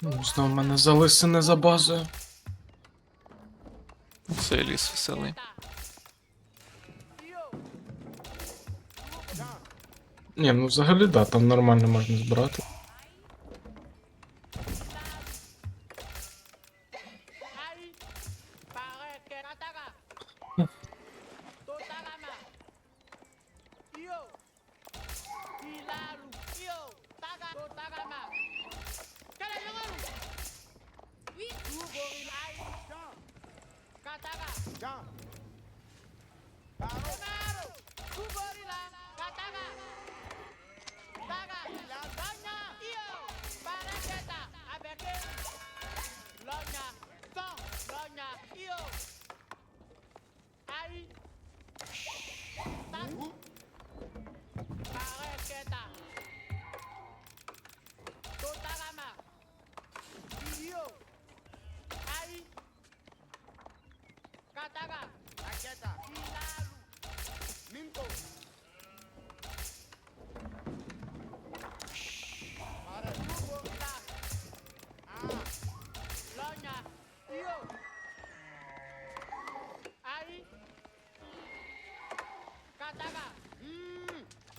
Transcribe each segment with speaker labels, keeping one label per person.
Speaker 1: Ну, Знову в мене залисине за базою.
Speaker 2: Це ліс веселий.
Speaker 1: Ні, ну взагалі да, там нормально можна збирати.
Speaker 3: I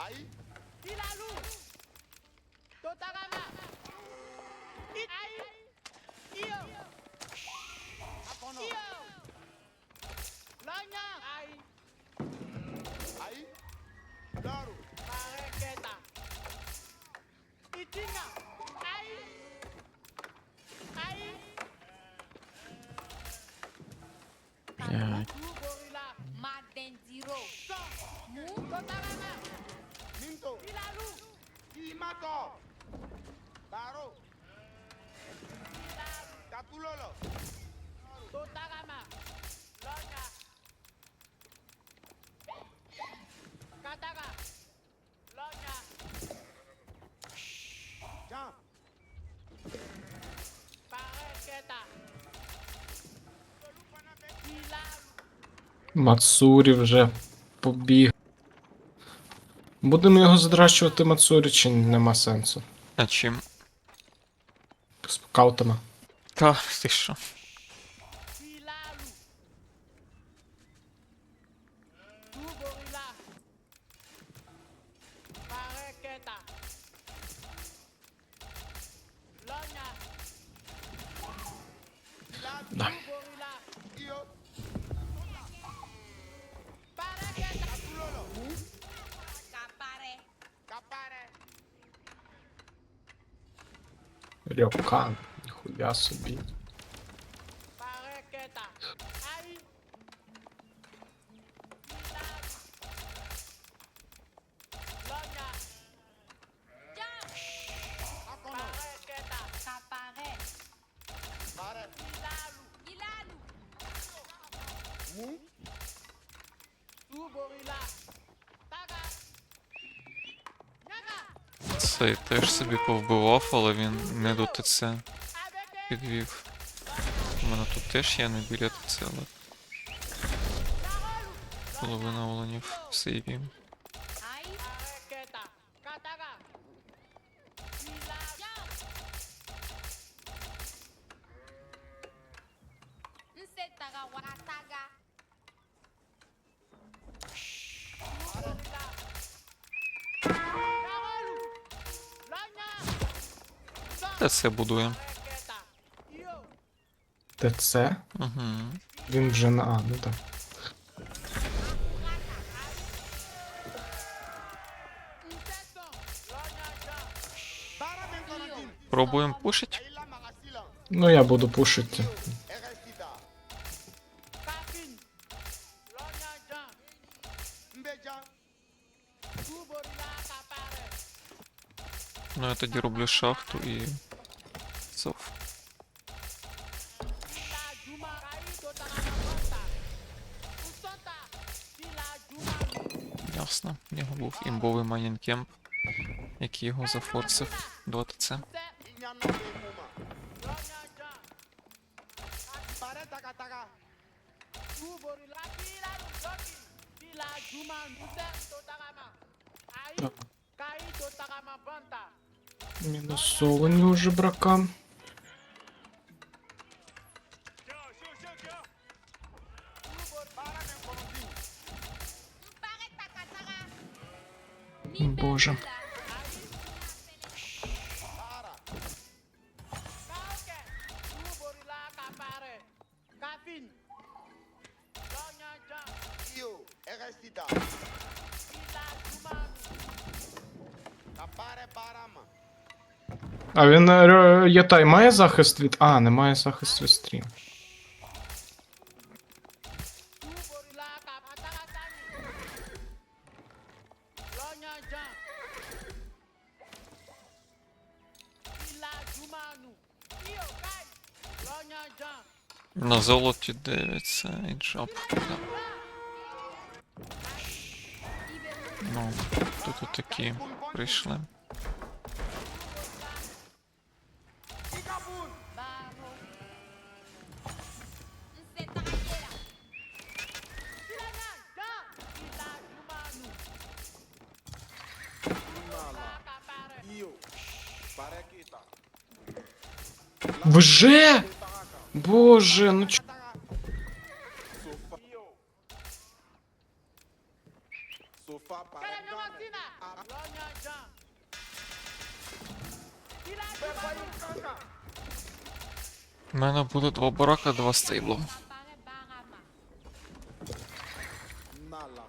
Speaker 3: Ahí. dilalu, la
Speaker 4: luz! ¡Totagama!
Speaker 3: ¡Y ahí! ¡Yo! ¡Apono!
Speaker 1: ¡Yo!
Speaker 3: ¡Laña! ¡Ahí!
Speaker 5: ¡Ahí! ¡Loro!
Speaker 3: ¡Marrequeta! Mu, totagama!
Speaker 4: Ninto,
Speaker 3: Ilalu.
Speaker 4: Imato, Laro,
Speaker 3: Ilalu.
Speaker 4: Catulolo,
Speaker 3: Totagama. Lonya. Kataga. Lonya.
Speaker 4: Jan,
Speaker 3: Pareketa.
Speaker 1: Мацурі вже побіг. Будемо його задращувати Мацурі, чи нема сенсу?
Speaker 2: А чим?
Speaker 1: Скаутами.
Speaker 2: Та, ти що?
Speaker 1: Рьокан. Ніхуя собі.
Speaker 2: Собі повбивав, але він не до ТЦ підвів. У мене тут теж є не біля ТЦ, але половина оленів сейві. ТЦ будує.
Speaker 3: Pareketa. Iyo.
Speaker 1: ТЦ?
Speaker 2: Угу.
Speaker 1: Він вже на. А, ну так.
Speaker 3: Inteson. Lonya.
Speaker 2: Пробуємо пушить.
Speaker 4: Kaila Magasila.
Speaker 1: Ну я буду пушити.
Speaker 4: Erestida.
Speaker 3: Kafin. Lonya Jan.
Speaker 4: Mbeja.
Speaker 3: Tuborila Kapare.
Speaker 2: Ну я тоді роблю шахту і. був імбовий майнінкемп, який його зафорсив до АТЦ.
Speaker 3: Se.
Speaker 4: Inyano be
Speaker 3: Kapare
Speaker 4: barama.
Speaker 1: А він е, Ятай має захист від. А, немає захист від стрім.
Speaker 2: На золоті дивиться і джап. Да. Ну, тут
Speaker 4: такие пришли.
Speaker 1: Вже? Боже, ну
Speaker 4: чё?
Speaker 3: Kaya nyo sina. Lonya Jan. Sila Jumanu.
Speaker 2: У мене буде два барака, два стейбла.
Speaker 5: Mpare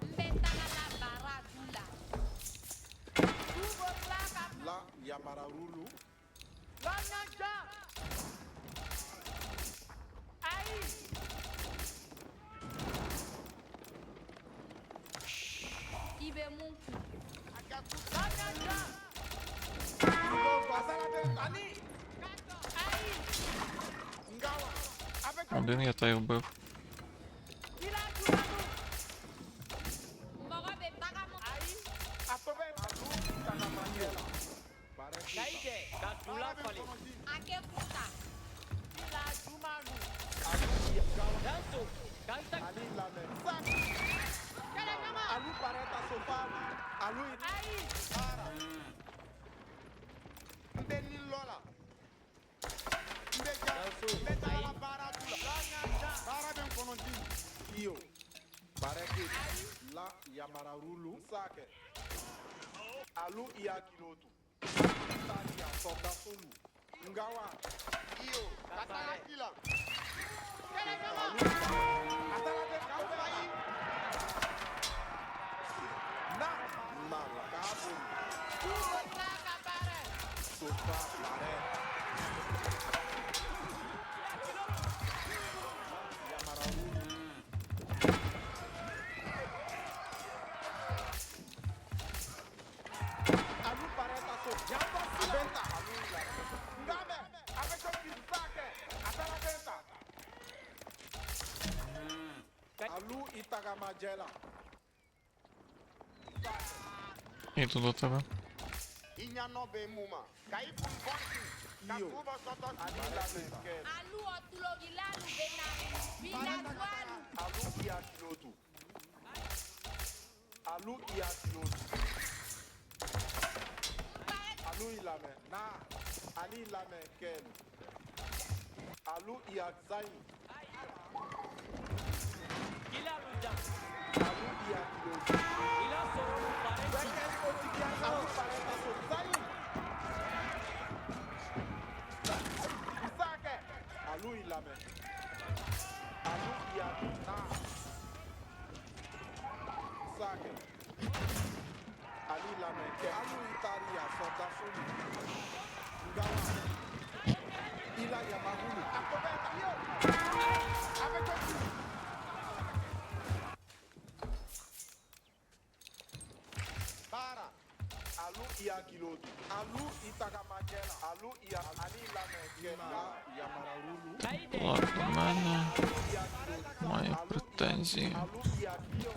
Speaker 2: Один
Speaker 4: я та
Speaker 3: й вбив.
Speaker 4: Alu Io, pare che la Yamararulu sake. Alu ia kilotu. Tania soda solu. Ngawa. Io, katala kila.
Speaker 3: Kele kama.
Speaker 4: Atala Tá Alu Itagamajela.
Speaker 2: Quem tu luta,
Speaker 4: velho? Inyanobe Muma. Caí por Bonkin. Capuba Sotos.
Speaker 5: Alu Otulogilalu Benalu. Vinagualu.
Speaker 4: Alu Iatilotu. Alu
Speaker 5: Iatilotu.
Speaker 4: Alu Ilame. Na. Ali Ilame Ken. Alu Iatzain.
Speaker 3: Avec un
Speaker 4: coup. iya kilotu. Alu itakamagela. Alu iya ani lame gela yamararulu.
Speaker 3: Caide.
Speaker 2: Влад до мене має претензії.
Speaker 4: Alu iya kio.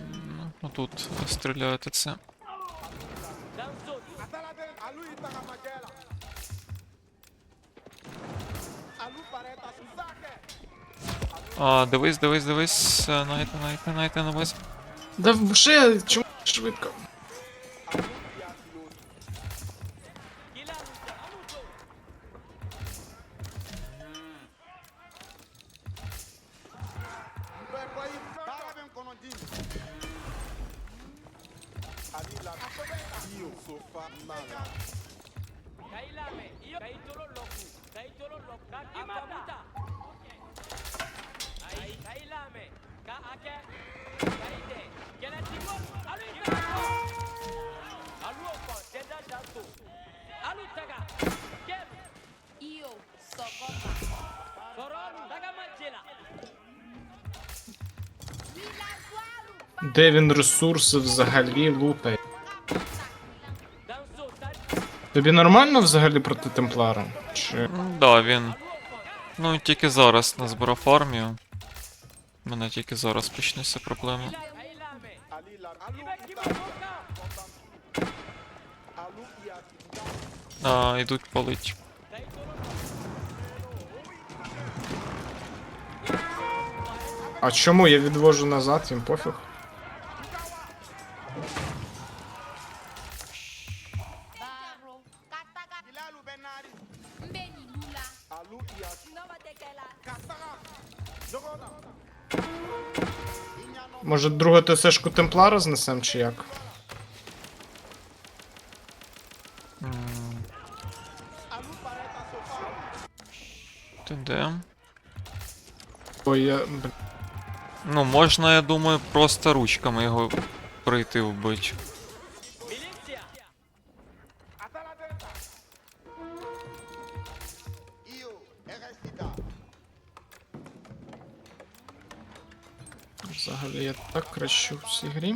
Speaker 2: М, Отут стріляєте це.
Speaker 3: Danzo.
Speaker 4: Atalabe alu itakamagela. Alu pareta susake.
Speaker 2: А, дивись, дивись, дивись. е, Найте, найте, найте, дивись.
Speaker 1: Да вже чому
Speaker 4: szybko.
Speaker 3: Kailame, Kaake, Kaide, Gelatigon.
Speaker 5: Io.
Speaker 3: Soronu. Taga majela.
Speaker 5: Vilazualu.
Speaker 1: Де він ресурси взагалі лутає?
Speaker 3: Danzo.
Speaker 1: Тобі нормально взагалі проти темплара? Чи.
Speaker 2: Да, він. Ну, тільки зараз назбирав армію. У мене тільки зараз почнеться проблема. А, йдуть палить.
Speaker 1: А чому я відвожу назад, їм пофіг? Може другу ТСшку темплара знесем чи як? Ой, я.
Speaker 2: Ну, можна, я думаю, просто ручками його прийти.
Speaker 4: Atalabeta.
Speaker 1: Взагалі я так кращу в цій грі.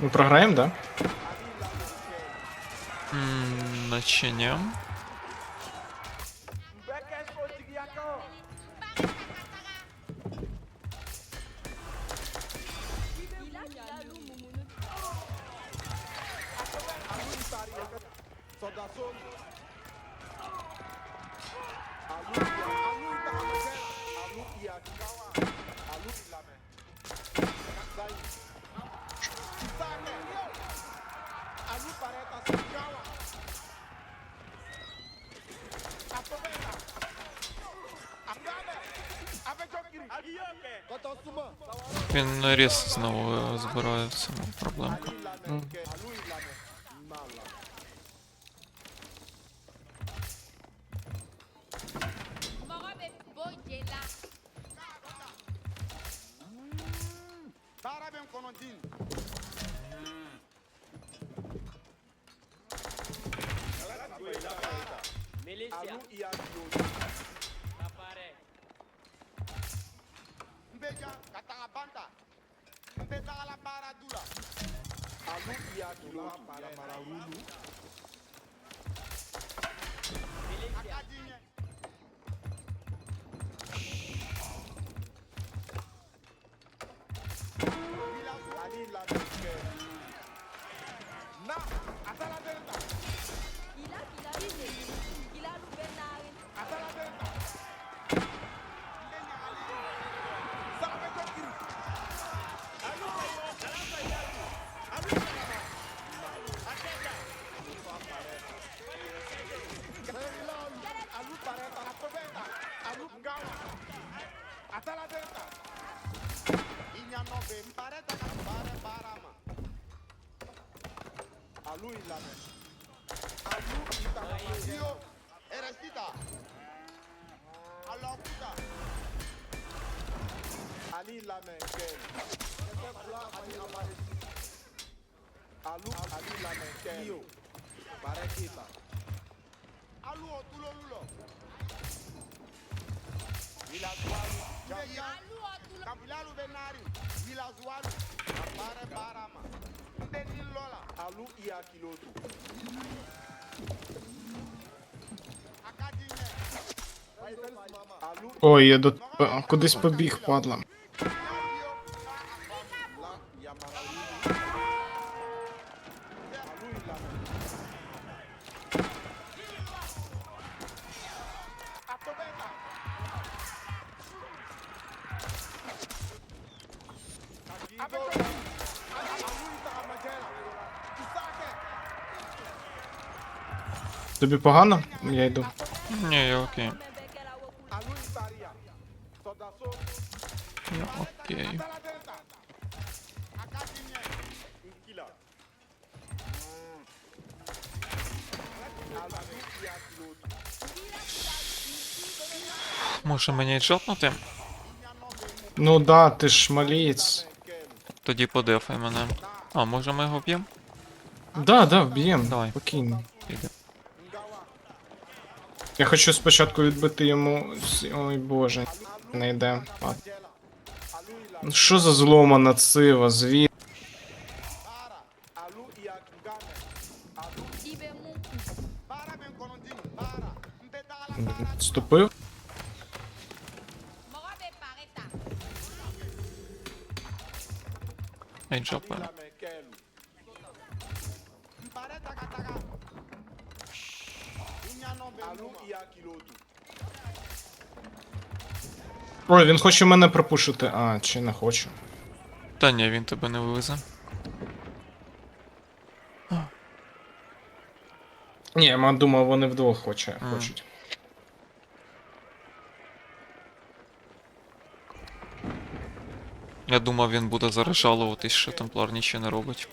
Speaker 1: Ми програем, да?
Speaker 2: М, знову збирає це ну, проблемка.
Speaker 4: Ali ilame. empezaba la paradula.
Speaker 5: Alugia dula
Speaker 4: para mararulu.
Speaker 3: Akadinye.
Speaker 4: Ani la. Μπαρε
Speaker 3: τα
Speaker 4: μπαρε μπαράμα. Αλλού ήλαμε. Αλλού ήταν μαζί. Ερεστήτα. Αλαπούτα. Αλλού ήλαμε και... Αλλού ήλαμε και... Μπαρε κοίτα. Αλλού ο τούλο λούλο.
Speaker 6: Ήλα του άλλου. Καμπυλάλου
Speaker 4: βενάρι. La la met. Ken. Io. Barekita.
Speaker 6: Alou, tulo, lulo.
Speaker 4: Vilazualu.
Speaker 6: Jamia.
Speaker 5: Alu
Speaker 4: kilotu.
Speaker 6: Akadime.
Speaker 4: Alou
Speaker 1: Ой, я до... кудись побіг, падла. Тобі погано? Я йду.
Speaker 2: Ні, я окей. Я окей. Може мені джопнути?
Speaker 1: Ну да, ти ж малієць.
Speaker 2: Тоді подефай мене. А, може ми його б'ємо?
Speaker 1: Да, да, вб'єм.
Speaker 2: Давай.
Speaker 1: Спокійно. Я хочу спочатку відбити йому. Ой боже, не йде. Ну Що за зломана цива?
Speaker 6: Bara.
Speaker 4: Alou ia ngame.
Speaker 1: Ой, він хоче мене пропушити. А, чи не хоче.
Speaker 2: Та ні, він тебе не вивезе.
Speaker 1: Ні, я думав, вони вдвох хоче,
Speaker 2: А.
Speaker 1: хочуть.
Speaker 2: Я думав, він буде зараз жалуватись, що темплар нічого не робить.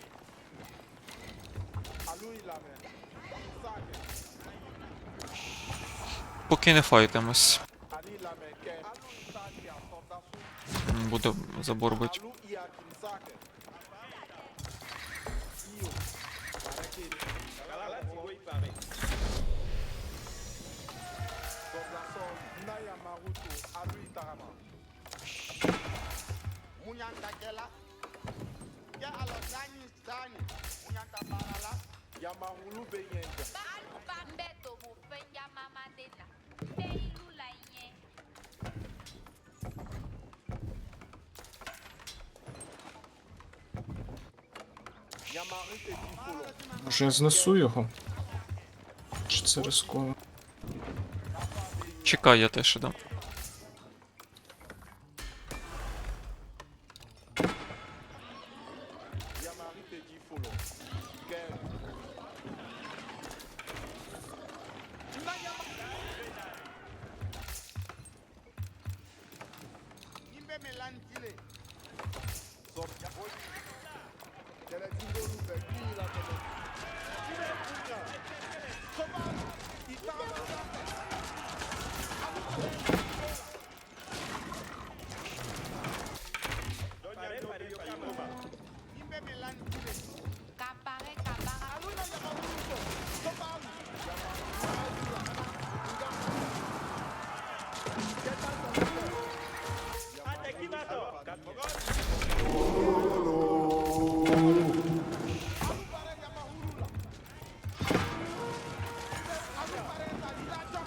Speaker 2: Поки не файтимось.
Speaker 4: Ali la met kelu. Alou il taria. Sodaso.
Speaker 2: М,
Speaker 1: Може я знесу його? Чи це рисково?
Speaker 2: Чекай, я теж іду.
Speaker 4: Yamarite difolo. Kelu.
Speaker 6: Pare,
Speaker 5: pare, io
Speaker 4: campo. Dimmi l'antiletto.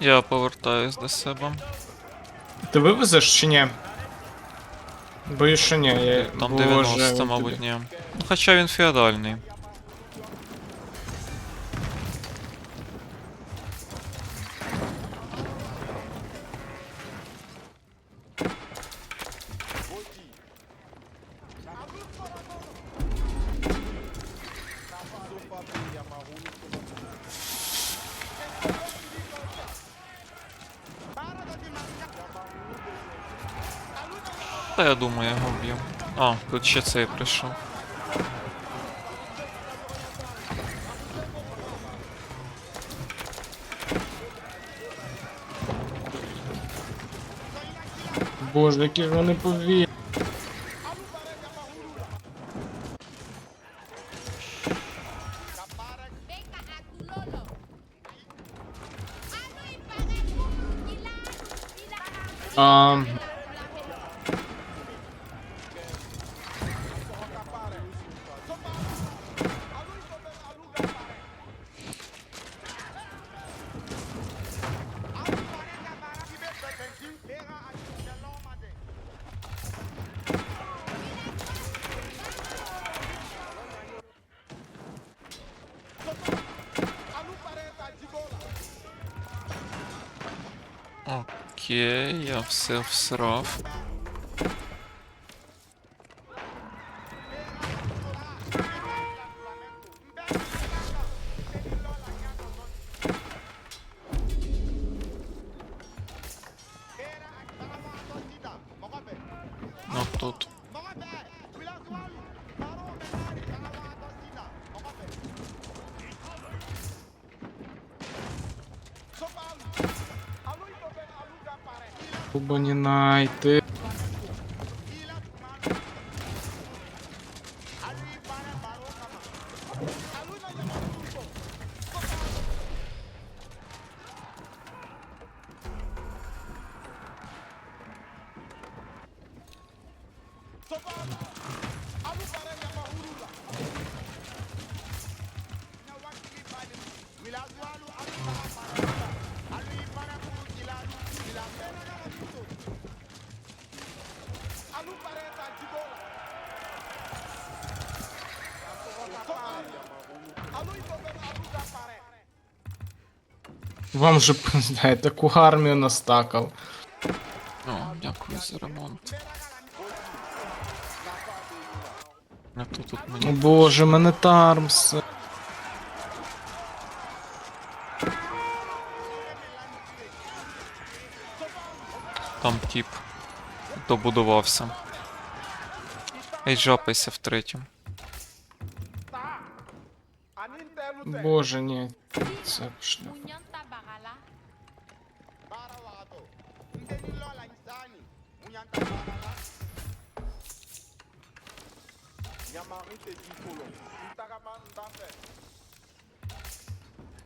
Speaker 2: Я повертаюсь до себе.
Speaker 1: Ти вивезеш чи ні? Боюсь, що ні. Я...
Speaker 2: Там
Speaker 1: Боже,
Speaker 2: 90,
Speaker 1: він
Speaker 2: мабуть, ні. Ну, Хоча він феодальний. я думаю, його вб'ю. А, тут ще цей прийшов.
Speaker 1: Боже, які ж вони повільні.
Speaker 2: Окей, я все всрав.
Speaker 1: Вам же блядь, таку армію настакав.
Speaker 2: О, дякую за ремонт. А то тут мені...
Speaker 1: О боже, мене Тармс.
Speaker 2: Там тип добудувався. Ей, жапайся в третю.
Speaker 1: Боже, ні. Це шлях.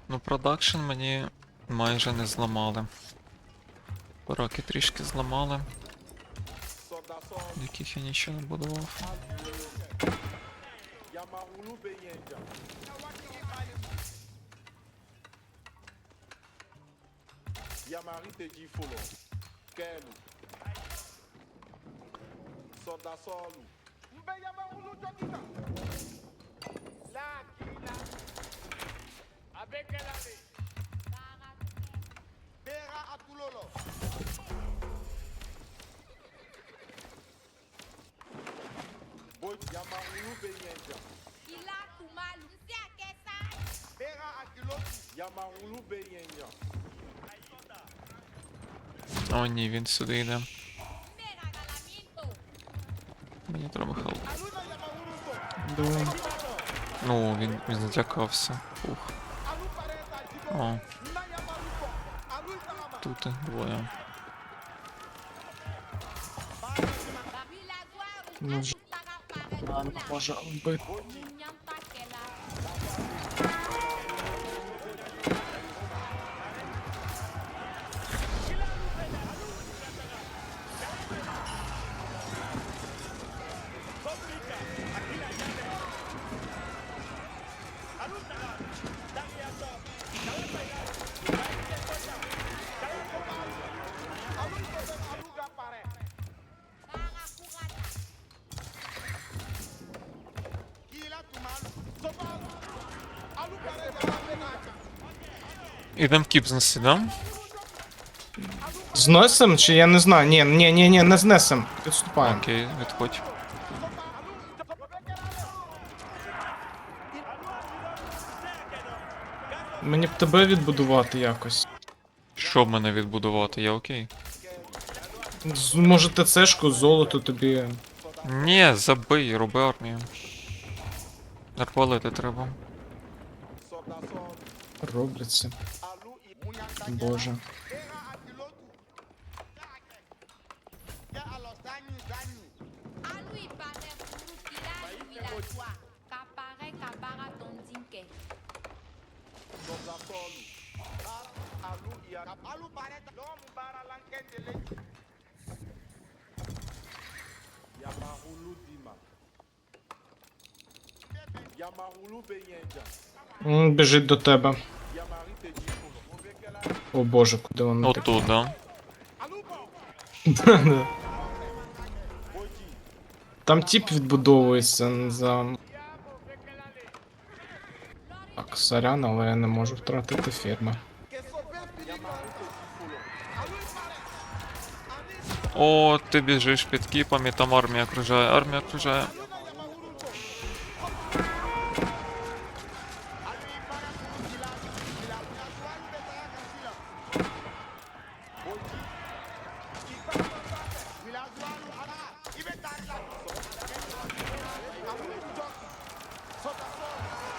Speaker 2: Ну, продакшн мені майже не зламали. Пораки трішки зламали, яких я нічого не будував.
Speaker 4: Yamari te di folo. Kelu. Mbe Yamarulu jokita. La kila.
Speaker 3: Avec elle allait.
Speaker 6: Bera atulolo.
Speaker 4: Boy Yamarulu be yenja.
Speaker 5: Ila tumalu. Si akesa.
Speaker 6: Bera akilotu.
Speaker 4: Yamarulu be yenja.
Speaker 2: О, ні, він сюди йде. Він, злякався.
Speaker 4: Jibo.
Speaker 2: О, тут двоє.
Speaker 1: Ну. А, не може вбити.
Speaker 2: Ідем кіп знеси, да?
Speaker 1: Зносим чи я не знаю? Ні, ні, ні, ні, не знесем. Відступаємо.
Speaker 2: Окей, відходь.
Speaker 1: Мені б тебе відбудувати якось.
Speaker 2: Що в мене відбудувати? Я окей.
Speaker 1: З- Може ТЦшку, золото тобі.
Speaker 2: Ні, забий, роби армію. Арпалити треба.
Speaker 1: Робляться. Боже. Він біжить до тебе. О боже, куди воно
Speaker 2: Отут, да.
Speaker 1: таке? Там тіп відбудовується за. Так, сорян, але я не можу втратити фірми.
Speaker 2: О, ти біжиш під кіпом і там армія окружає, армія окружає.
Speaker 6: Give it that. Abu Dhabi. So
Speaker 1: that's all.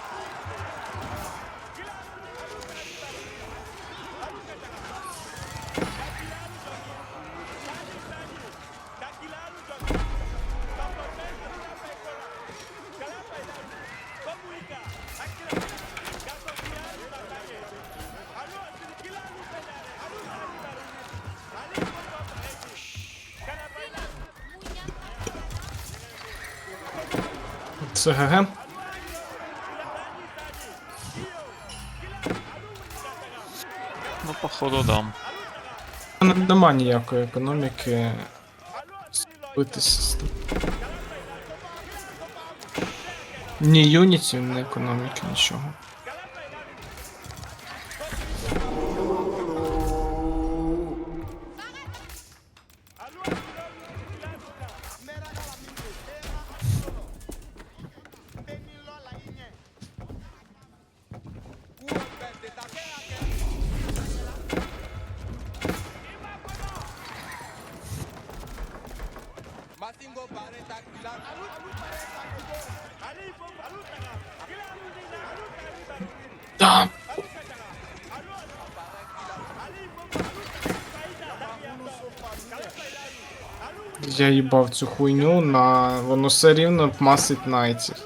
Speaker 1: ГГ?
Speaker 2: Ну, походу, дам.
Speaker 1: Нема ніякої економіки. Битися. Ні юніті, ні економіки, нічого. Я їбав цю хуйню на. Воно все рівно масить найтів.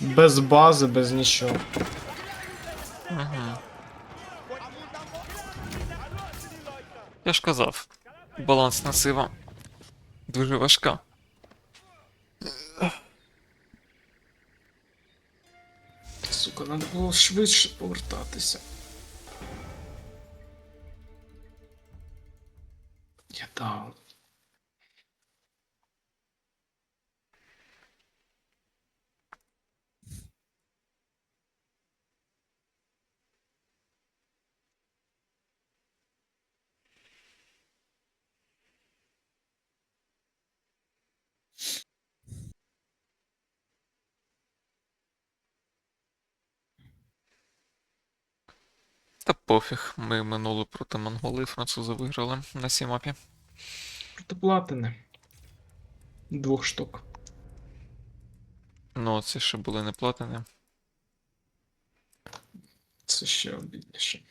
Speaker 1: Без бази, без нічого.
Speaker 2: Я ж казав. Балансна сива. Дуже важка.
Speaker 1: Сука, треба було швидше повертатися.
Speaker 2: Пофіг, ми минули проти монголи, французи виграли на цій мапі.
Speaker 1: Проти платини. Двох штук.
Speaker 2: Ну, це ще були не платини.
Speaker 1: Це ще обідніше.